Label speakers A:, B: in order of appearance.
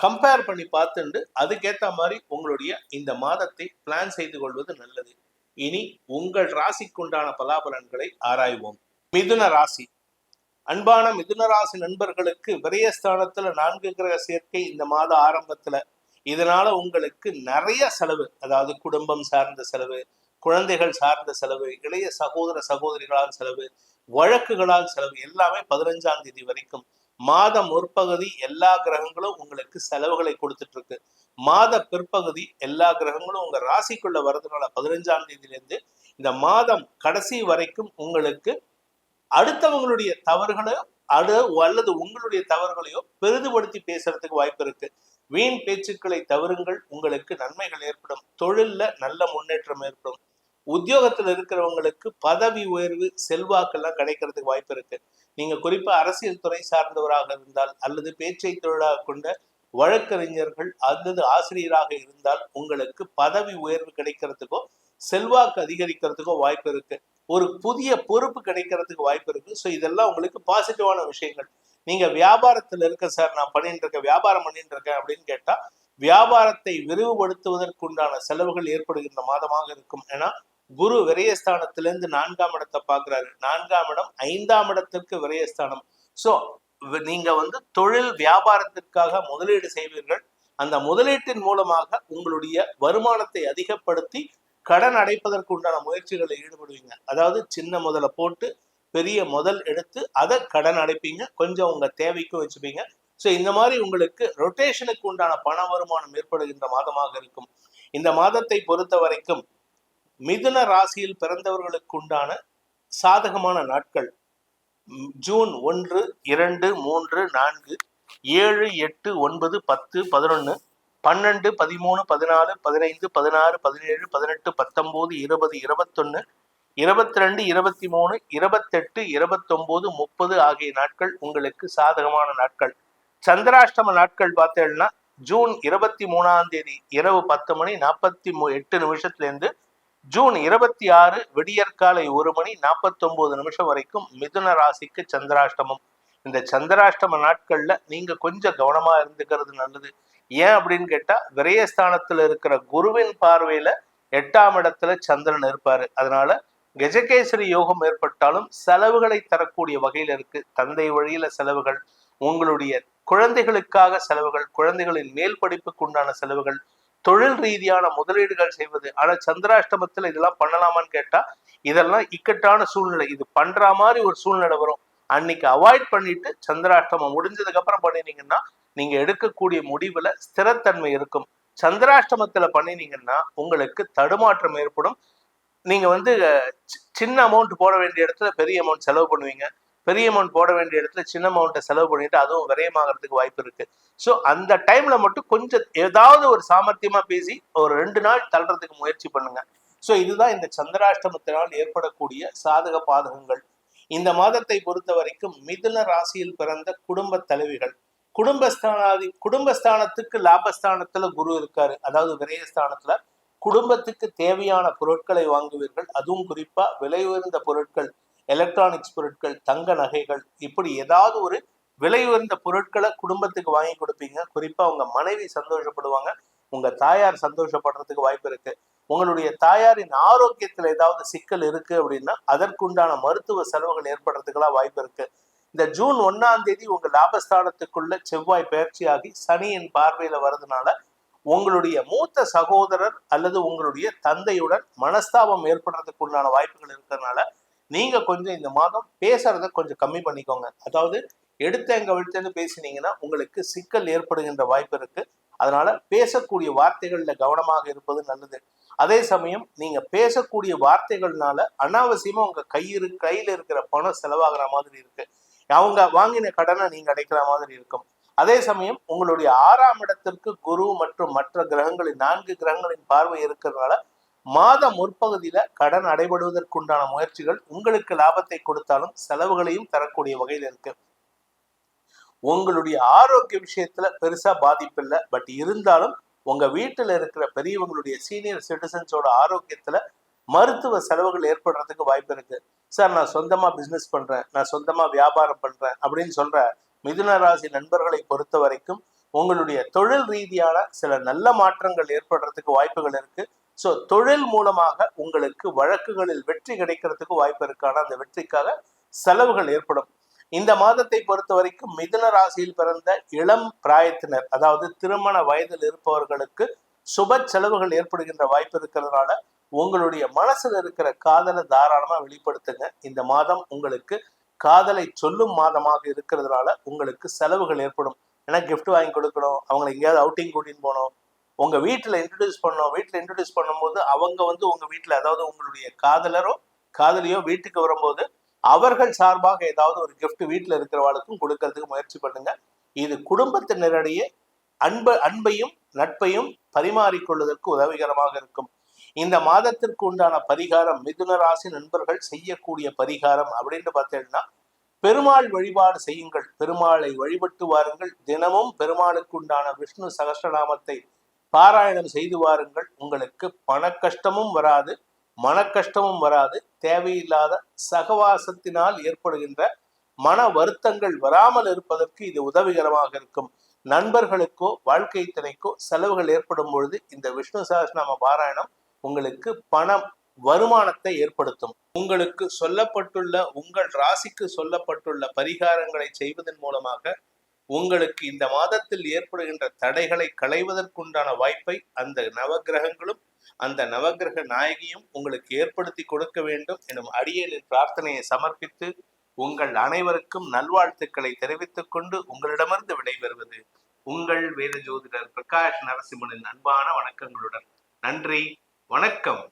A: Compare பண்ணி பார்த்துண்டு அதுக்கேற்ற மாதிரி உங்களுடைய இந்த மாதத்தை பிளான் செய்து கொள்வது நல்லது. இனி உங்கள் ராசிக்குண்டான பலாபலன்களை ஆராய்வோம். மிதுன ராசி. அன்பான மிதுன ராசி நண்பர்களுக்கு விரயஸ்தானத்துல நான்கு கிரக சேர்க்கை இந்த மாத ஆரம்பத்துல. இதனால உங்களுக்கு நிறைய செலவு அதாவது குடும்பம் சார்ந்த செலவு குழந்தைகள் சார்ந்த செலவு இளைய சகோதர சகோதரிகளால் செலவு வழக்குகளால் செலவு எல்லாமே பதினஞ்சாம் தேதி வரைக்கும். மாதம் முற்பகுதி எல்லா கிரகங்களும் உங்களுக்கு செலவுகளை கொடுத்துட்டு இருக்கு மாத பிற்பகுதி எல்லா கிரகங்களும் உங்க ராசிக்குள்ள வர்றதுனால பதினஞ்சாம் தேதியிலேருந்து இந்த மாதம் கடைசி வரைக்கும் உங்களுக்கு அடுத்தவங்களுடைய தவறுகளையோ அடு அல்லது உங்களுடைய தவறுகளையோ பெரிதுபடுத்தி பேசுறதுக்கு வாய்ப்பு இருக்கு. வீண் பேச்சுக்களை தவறுங்கள். உங்களுக்கு நன்மைகள் ஏற்படும். தொழில்ல நல்ல முன்னேற்றம் ஏற்படும். உத்தியோகத்துல இருக்கிறவங்களுக்கு பதவி உயர்வு செல்வாக்கெல்லாம் கிடைக்கிறதுக்கு வாய்ப்பு இருக்கு. நீங்க குறிப்பா அரசியல் துறை சார்ந்தவராக இருந்தால் அல்லது பேச்சை தொழிலாக கொண்ட வழக்கறிஞர்கள் அல்லது ஆசிரியராக இருந்தால் உங்களுக்கு பதவி உயர்வு கிடைக்கிறதுக்கோ செல்வாக்கு அதிகரிக்கிறதுக்கோ வாய்ப்பு இருக்கு. ஒரு புதிய பொறுப்பு கிடைக்கிறதுக்கு வாய்ப்பு இருக்கு. ஸோ இதெல்லாம் உங்களுக்கு பாசிட்டிவான விஷயங்கள். நீங்க வியாபாரத்துல இருக்க சார் நான் பண்ணிட்டு இருக்கேன் வியாபாரம் பண்ணிட்டு இருக்கேன் அப்படின்னு கேட்டா வியாபாரத்தை விரிவுபடுத்துவதற்குண்டான செலவுகள் ஏற்படுகின்ற மாதமாக இருக்கும். ஏன்னா குரு விரயஸ்தானத்திலிருந்து நான்காம் இடத்தை பார்க்கிறாரு. நான்காம் இடம் ஐந்தாம் இடத்திற்கு விரயஸ்தானம். ஸோ நீங்க வந்து தொழில் வியாபாரத்திற்காக முதலீடு செய்வீர்கள். அந்த முதலீட்டின் மூலமாக உங்களுடைய வருமானத்தை அதிகப்படுத்தி கடன் அடைப்பதற்கு உண்டான முயற்சிகளை ஈடுபடுவீங்க. அதாவது சின்ன முதல போட்டு பெரிய முதல் எடுத்து அதை கடன் அடைப்பீங்க. கொஞ்சம் உங்க தேவைக்கும் வச்சுப்பீங்க. ஸோ இந்த மாதிரி உங்களுக்கு ரொட்டேஷனுக்கு உண்டான பண வருமானம் ஏற்படுகின்ற மாதமாக இருக்கும். இந்த மாதத்தை பொறுத்த வரைக்கும் மிதுன ராசியில் பிறந்தவர்களுக்கு உண்டான சாதகமான நாட்கள். ஜூன் ஒன்று இரண்டு மூன்று நான்கு ஏழு எட்டு ஒன்பது பத்து பதினொன்று பன்னெண்டு பதிமூணு பதினாலு பதினைந்து பதினாறு பதினேழு பதினெட்டு பத்தொம்போது இருபது இருபத்தொன்னு இருபத்தி ரெண்டு இருபத்தி மூணு இருபத்தெட்டு இருபத்தொம்போது முப்பது ஆகிய நாட்கள் உங்களுக்கு சாதகமான நாட்கள். சந்திராஷ்டம நாட்கள் பார்த்தேன்னா ஜூன் இருபத்தி மூணாம் தேதி இரவு பத்து மணி நாற்பத்தி எட்டு நிமிஷத்துலேருந்து ஜூன் இருபத்தி ஆறு விடியற்காலை ஒரு மணி நாற்பத்தி ஒன்பது நிமிஷம் வரைக்கும் மிதுன ராசிக்கு சந்திராஷ்டமம். இந்த சந்திராஷ்டம நாட்கள்ல நீங்க கொஞ்சம் கவனமா இருந்துக்கிறது நல்லது. ஏன் அப்படின்னு கேட்டா விரயஸ்தானத்துல இருக்கிற குருவின் பார்வையில எட்டாம் இடத்துல சந்திரன் இருப்பாரு. அதனால கஜகேசரி யோகம் ஏற்பட்டாலும் செலவுகளை தரக்கூடிய வகையில இருக்கு. தந்தை வழியில செலவுகள் உங்களுடைய குழந்தைகளுக்காக செலவுகள் குழந்தைகளின் மேல் படிப்புக்கு உண்டான செலவுகள் தொழில் ரீதியான முதலீடுகள் செய்வது. ஆனா சந்திராஷ்டமத்துல இதெல்லாம் பண்ணலாமான்னு கேட்டா இதெல்லாம் இக்கட்டான சூழ்நிலை. இது பண்ற மாதிரி ஒரு சூழ்நிலை வரும். அன்னைக்கு அவாய்ட் பண்ணிட்டு சந்திராஷ்டமம் முடிஞ்சதுக்கு அப்புறம் பண்ணினீங்கன்னா நீங்க எடுக்கக்கூடிய முடிவுல ஸ்திரத்தன்மை இருக்கும். சந்திராஷ்டமத்துல பண்ணினீங்கன்னா உங்களுக்கு தடுமாற்றம் ஏற்படும். நீங்க வந்து சின்ன அமௌண்ட் போட வேண்டிய இடத்துல பெரிய அமௌண்ட் செலவு பண்ணுவீங்க. பெரிய அமௌண்ட் போட வேண்டிய இடத்துல சின்ன அமௌண்ட்டை செலவு பண்ணிட்டு அதுவும் விரயமாகறதுக்கு வாய்ப்பு இருக்கு. ஸோ அந்த டைம்ல மட்டும் கொஞ்சம் ஏதாவது ஒரு சாமர்த்தியமா பேசி ஒரு ரெண்டு நாள் தள்ளுறதுக்கு முயற்சி பண்ணுங்க. ஸோ இதுதான் இந்த சந்திராஷ்டமத்தினால் ஏற்படக்கூடிய சாதக பாதகங்கள். இந்த மாதத்தை பொறுத்த வரைக்கும் மிதுன ராசியில் பிறந்த குடும்ப தலைவிகள் குடும்பஸ்தானாதி குடும்பஸ்தானத்துக்கு லாபஸ்தானத்துல குரு இருக்காரு. அதாவது விரயஸ்தானத்துல குடும்பத்துக்கு தேவையான பொருட்களை வாங்குவீர்கள். அதுவும் குறிப்பா விலை உயர்ந்த பொருட்கள் எலக்ட்ரானிக்ஸ் பொருட்கள் தங்க நகைகள் இப்படி ஏதாவது ஒரு விலை உயர்ந்த பொருட்களை குடும்பத்துக்கு வாங்கி கொடுப்பீங்க. குறிப்பா உங்க மனைவி சந்தோஷப்படுவாங்க உங்க தாயார் சந்தோஷப்படுறதுக்கு வாய்ப்பு இருக்கு. உங்களுடைய தாயாரின் ஆரோக்கியத்துல ஏதாவது சிக்கல் இருக்கு அப்படின்னா அதற்குண்டான மருத்துவ செலவுகள் ஏற்படுறதுக்கெல்லாம் வாய்ப்பு இருக்கு. இந்த ஜூன் ஒன்னாம் தேதி உங்க லாபஸ்தானத்துக்குள்ள செவ்வாய் பயிற்சியாகி சனியின் பார்வையில வர்றதுனால உங்களுடைய மூத்த சகோதரர் அல்லது உங்களுடைய தந்தையுடன் மனஸ்தாபம் ஏற்படுறதுக்கு உண்டான வாய்ப்புகள் இருக்கிறதுனால நீங்க கொஞ்சம் இந்த மாதம் பேசுறத கொஞ்சம் கம்மி பண்ணிக்கோங்க. அதாவது எடுத்தேங்க விழுத்தேன்னு பேசினீங்கன்னா உங்களுக்கு சிக்கல் ஏற்படுகின்ற வாய்ப்பு இருக்கு. அதனால பேசக்கூடிய வார்த்தைகள்ல கவனமாக இருப்பது நல்லது. அதே சமயம் நீங்க பேசக்கூடிய வார்த்தைகள்னால அனாவசியமா உங்க கையிரு கையில இருக்கிற பணம் செலவாகிற மாதிரி இருக்கு. அவங்க வாங்கின கடனை நீங்க அடைக்கிற மாதிரி இருக்கும். அதே சமயம் உங்களுடைய ஆறாம் இடத்திற்கு குரு மற்றும் மற்ற கிரகங்களின் நான்கு கிரகங்களின் பார்வை இருக்கிறதுனால மாத முற்பகுதியில கடன் அடைபடுவதற்குண்டான முயற்சிகள் உங்களுக்கு லாபத்தை கொடுத்தாலும் செலவுகளையும் தரக்கூடிய வகையில் இருக்கு. உங்களுடைய ஆரோக்கிய விஷயத்துல பெருசா பாதிப்பு இல்லை. பட் இருந்தாலும் உங்க வீட்டுல இருக்கிற பெரியவங்களுடைய சீனியர் சிட்டிசன்ஸோட ஆரோக்கியத்துல மருத்துவ செலவுகள் ஏற்படுறதுக்கு வாய்ப்பு இருக்கு. சார் நான் சொந்தமா பிசினஸ் பண்றேன். நான் சொந்தமா வியாபாரம் பண்றேன். அப்படின்னு சொல்ற மிதுன ராசி நண்பர்களை பொறுத்த வரைக்கும் உங்களுடைய தொழில் ரீதியான சில நல்ல மாற்றங்கள் ஏற்படுறதுக்கு வாய்ப்புகள் இருக்கு. ஸோ தொழில் மூலமாக உங்களுக்கு வழக்குகளில் வெற்றி கிடைக்கிறதுக்கு வாய்ப்பு இருக்கு அந்த வெற்றிக்காக செலவுகள் ஏற்படும். இந்த மாதத்தை பொறுத்த வரைக்கும் மிதுன ராசியில் பிறந்த இளம் பிராயத்தினர் அதாவது திருமண வயதில் இருப்பவர்களுக்கு சுப செலவுகள் ஏற்படுகின்ற வாய்ப்பு இருக்கிறதுனால உங்களுடைய மனசுல இருக்கிற காதலை தாராளமா வெளிப்படுத்துங்க. இந்த மாதம் உங்களுக்கு காதலை சொல்லும் மாதமாக இருக்கிறதுனால உங்களுக்கு செலவுகள் ஏற்படும். ஏன்னா கிஃப்ட் வாங்கி கொடுக்கணும். அவங்களை எங்கேயாவது அவுட்டிங் கூட்டின்னு போகணும். உங்க வீட்டுல இன்ட்ரடியூஸ் பண்ணோம் வீட்டில் இன்ட்ரடியூஸ் பண்ணும்போது அவங்க வந்து உங்க வீட்டுல அதாவது உங்களுடைய காதலரோ காதலியோ வீட்டுக்கு வரும்போது அவர்கள் சார்பாக ஏதாவது ஒரு கிஃப்ட் வீட்டில் இருக்கிறவாளுக்கும் கொடுக்கறதுக்கு முயற்சி பண்ணுங்க. இது குடும்பத்தினரிடையே அன்பு அன்பையும் நட்பையும் பரிமாறிக்கொள்வதற்கு உதவிகரமாக இருக்கும். இந்த மாதத்திற்கு உண்டான பரிகாரம் மிதுன ராசி நண்பர்கள் செய்யக்கூடிய பரிகாரம் அப்படின்னு பார்த்தீங்கன்னா பெருமாள் வழிபாடு செய்யுங்கள். பெருமாளை வழிபட்டு வாருங்கள். தினமும் பெருமாளுக்கு உண்டான விஷ்ணு சகஸ்ரநாமத்தை பாராயணம் செய்து வாருங்கள். உங்களுக்கு பண கஷ்டமும் வராது மன கஷ்டமும் வராது. தேவையில்லாத சகவாசத்தினால் ஏற்படுகின்ற மன வருத்தங்கள் வராமல் இருப்பதற்கு இது உதவிகரமாக இருக்கும். நண்பர்களுக்கோ வாழ்க்கை திணைக்கோ செலவுகள் ஏற்படும் பொழுது இந்த விஷ்ணு சகஸ்ரநாம பாராயணம் உங்களுக்கு பணம் வருமானத்தை ஏற்படுத்தும். உங்களுக்கு சொல்லப்பட்டுள்ள உங்கள் ராசிக்கு சொல்லப்பட்டுள்ள பரிகாரங்களை செய்வதன் மூலமாக உங்களுக்கு இந்த மாதத்தில் ஏற்படுகின்ற தடைகளை களைவதற்குண்டான வாய்ப்பை அந்த நவகிரகங்களும் அந்த நவகிரக நாயகியும் உங்களுக்கு ஏற்படுத்தி கொடுக்க வேண்டும் எனும் அடியலின் பிரார்த்தனையை சமர்ப்பித்து உங்கள் அனைவருக்கும் நல்வாழ்த்துக்களை தெரிவித்துக் கொண்டு உங்களிடமிருந்து விடைபெறுவது உங்கள் வேத ஜோதிடர் பிரகாஷ் நரசிம்மனின் அன்பான வணக்கங்களுடன். நன்றி வணக்கம்.